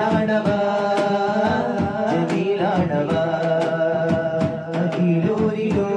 జమీలాడవా జమీలాడవా అఖిలూరిలో